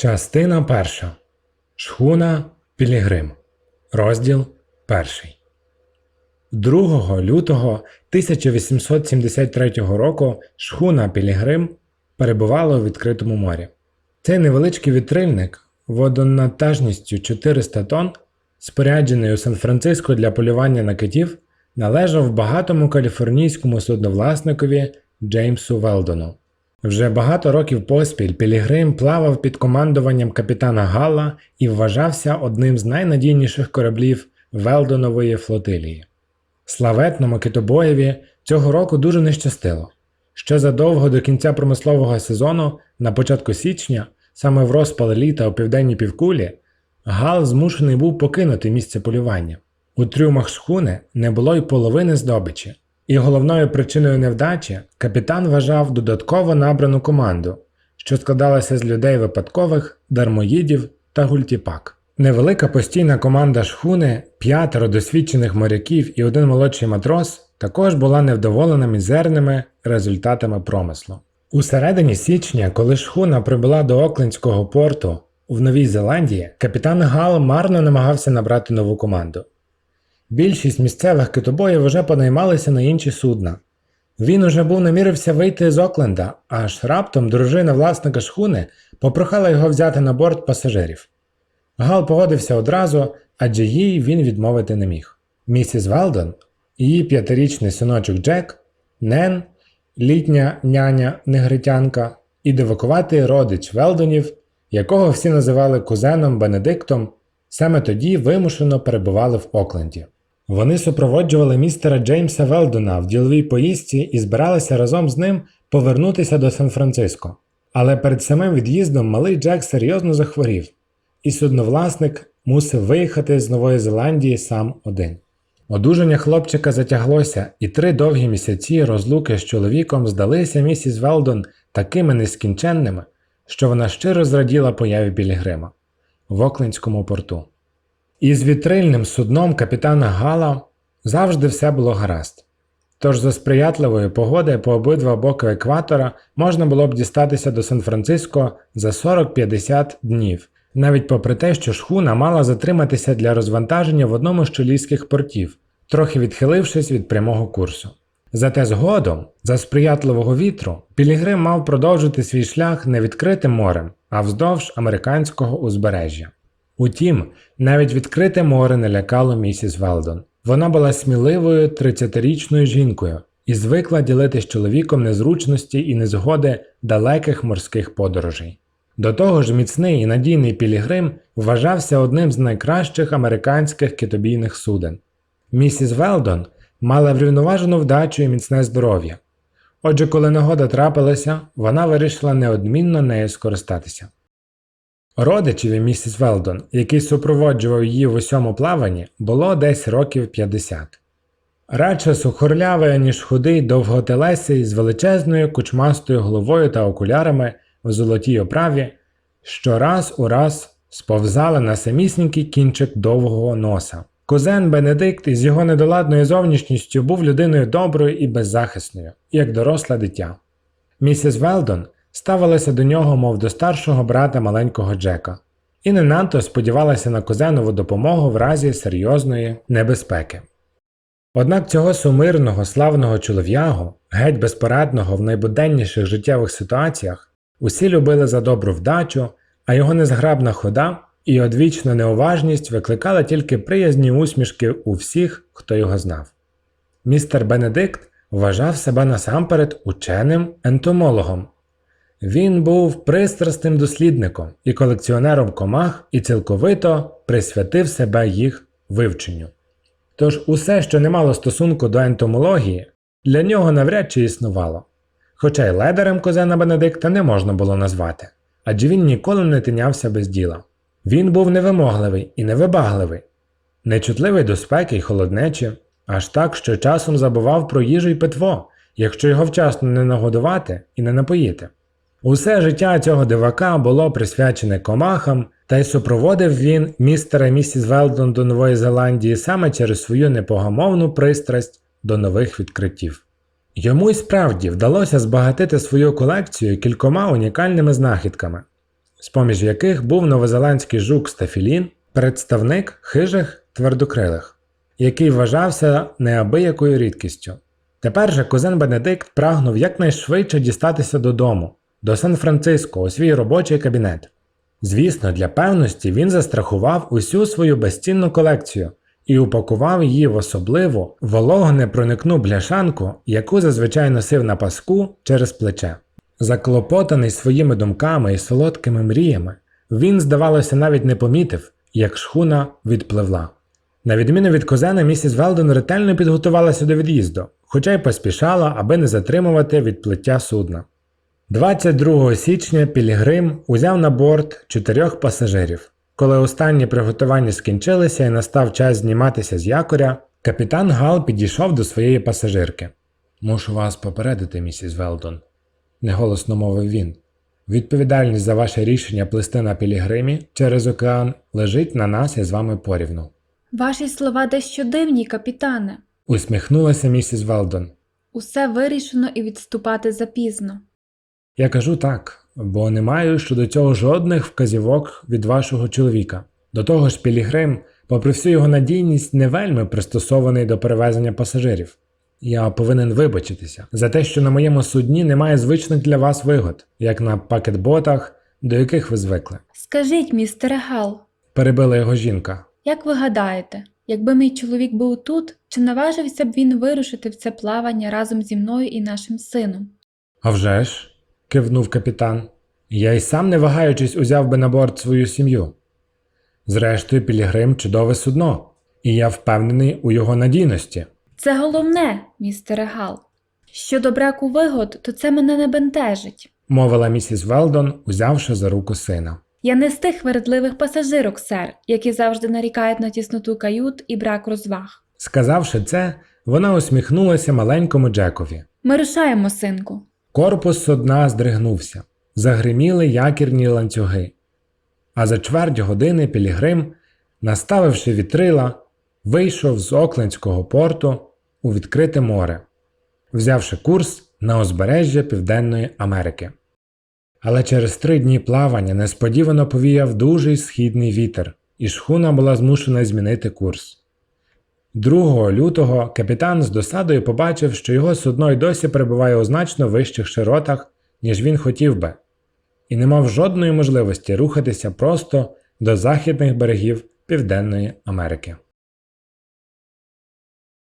Частина перша. Шхуна Пілігрим. Розділ перший. 2 лютого 1873 року шхуна Пілігрим перебувала у відкритому морі. Цей невеличкий вітрильник водонатажністю 400 тонн, споряджений у Сан-Франциско для полювання на китів, належав багатому каліфорнійському судновласникові Джеймсу Велдону. Вже багато років поспіль Пілігрим плавав під командуванням капітана Галла і вважався одним з найнадійніших кораблів Велдонової флотилії. Славетному китобоєві цього року дуже не щастило. Ще задовго до кінця промислового сезону, на початку січня, саме в розпал літа у південній півкулі, Гал змушений був покинути місце полювання. У трюмах шхуни не було й половини здобичі, і головною причиною невдачі капітан вважав додатково набрану команду, що складалася з людей випадкових, дармоїдів та гультіпак. Невелика постійна команда шхуни, п'ятеро досвідчених моряків і один молодший матрос також була невдоволена мізерними результатами промислу. У середині січня, коли шхуна прибула до Оклендського порту в Новій Зеландії, капітан Гал марно намагався набрати нову команду. Більшість місцевих китобоїв вже понаймалися на інші судна. Він уже був намірився вийти з Окленда, аж раптом дружина власника шхуни попрохала його взяти на борт пасажирів. Гал погодився одразу, адже їй він відмовити не міг. Місіс Велдон, її п'ятирічний синочок Джек, Нен, літня няня негритянка і дивакуватий родич Велдонів, якого всі називали кузеном Бенедиктом, саме тоді вимушено перебували в Окленді. Вони супроводжували містера Джеймса Велдона в діловій поїздці і збиралися разом з ним повернутися до Сан-Франциско. Але перед самим від'їздом малий Джек серйозно захворів, і судновласник мусив виїхати з Нової Зеландії сам один. Одужання хлопчика затяглося, і три довгі місяці розлуки з чоловіком здалися місіс Велдон такими нескінченними, що вона щиро зраділа появі Білігрима в Оклендському порту. Із вітрильним судном капітана Гала завжди все було гаразд. Тож за сприятливої погоди по обидва боки екватора можна було б дістатися до Сан-Франциско за 40-50 днів, навіть попри те, що шхуна мала затриматися для розвантаження в одному з чилійських портів, трохи відхилившись від прямого курсу. Зате згодом, за сприятливого вітру, Пілігрим мав продовжити свій шлях не відкритим морем, а вздовж американського узбережжя. Утім, навіть відкрите море не лякало місіс Велдон. Вона була сміливою 30-річною жінкою і звикла ділити з чоловіком незручності і незгоди далеких морських подорожей. До того ж, міцний і надійний Пілігрим вважався одним з найкращих американських китобійних суден. Місіс Велдон мала врівноважену вдачу і міцне здоров'я. Отже, коли нагода трапилася, вона вирішила неодмінно нею скористатися. Родичеві місіс Велдон, який супроводжував її в усьому плаванні, було десь років 50. Радше сухорлявий, ніж худий, довготелесий з величезною кучмастою головою та окулярами в золотій оправі, що раз у раз сповзали на самісінький кінчик довгого носа. Кузен Бенедикт із його недоладною зовнішністю був людиною доброю і беззахисною, як доросле дитя. Місіс Велдон ставилася до нього, мов до старшого брата маленького Джека, і не надто сподівалася на кузенову допомогу в разі серйозної небезпеки. Однак цього сумирного, славного чолов'ягу, геть безпорадного в найбуденніших життєвих ситуаціях, усі любили за добру вдачу, а його незграбна хода і одвічна неуважність викликали тільки приязні усмішки у всіх, хто його знав. Містер Бенедикт вважав себе насамперед ученим ентомологом. Він був пристрасним дослідником і колекціонером комах і цілковито присвятив себе їх вивченню. Тож усе, що не мало стосунку до ентомології, для нього навряд чи існувало. Хоча й ледарем козена Бенедикта не можна було назвати, адже він ніколи не тинявся без діла. Він був невимогливий і невибагливий, нечутливий до спеки й холоднечі, аж так, що часом забував про їжу й питво, якщо його вчасно не нагодувати і не напоїти. Усе життя цього дивака було присвячене комахам, та й супроводив він містера місіс Велдон до Нової Зеландії саме через свою непогамовну пристрасть до нових відкриттів. Йому й справді вдалося збагатити свою колекцію кількома унікальними знахідками. з-поміж яких був новозеландський жук Стафілін, представник хижих твердокрилих, який вважався неабиякою рідкістю. Тепер же кузен Бенедикт прагнув якнайшвидше дістатися додому, до Сан-Франциско, у свій робочий кабінет. Звісно, для певності він застрахував усю свою безцінну колекцію і упакував її в особливу вологонепроникну бляшанку, яку зазвичай носив на паску через плече. Заклопотаний своїми думками і солодкими мріями, він, здавалося, навіть не помітив, як шхуна відпливла. На відміну від козена, місіс Велдон ретельно підготувалася до від'їзду, хоча й поспішала, аби не затримувати відплиття судна. 22 січня Пілігрим узяв на борт чотирьох пасажирів. Коли останні приготування скінчилися і настав час зніматися з якоря, капітан Гал підійшов до своєї пасажирки. Мушу вас попередити, місіс Велдон, неголосно мовив він. Відповідальність за ваше рішення плисти на Пілігримі через океан лежить на нас і з вами порівну. Ваші слова дещо дивні, капітане. Усміхнулася місіс Велдон. Усе вирішено і відступати запізно. Я кажу так, бо не маю щодо цього жодних вказівок від вашого чоловіка. До того ж, Пілігрим, попри всю його надійність, не вельми пристосований до перевезення пасажирів. Я повинен вибачитися за те, що на моєму судні немає звичних для вас вигод, як на пакетботах, до яких ви звикли. Скажіть, містере Гал, Перебила його жінка. як ви гадаєте, якби мій чоловік був тут, чи наважився б він вирушити в це плавання разом зі мною і нашим сином? «А вже ж», – кивнув капітан. Я й сам не вагаючись узяв би на борт свою сім'ю. Зрештою, Пілігрим чудове судно, і я впевнений у його надійності. Це головне, містере Гал. Щодо браку вигод, то це мене не бентежить. мовила місіс Велдон, узявши за руку сина. Я не з тих вередливих пасажирок, сер, які завжди нарікають на тісноту кают і брак розваг. Сказавши це, вона усміхнулася маленькому Джекові. Ми рушаємо, синку. Корпус судна здригнувся, загриміли якірні ланцюги. А за чверть години Пілігрим, наставивши вітрила, вийшов з Оклендського порту у відкрите море, взявши курс на узбережжя Південної Америки. Але через три дні плавання несподівано повіяв дужий східний вітер, і шхуна була змушена змінити курс. 2 лютого капітан з досадою побачив, що його судно й досі перебуває у значно вищих широтах, ніж він хотів би, і не мав жодної можливості рухатися просто до західних берегів Південної Америки.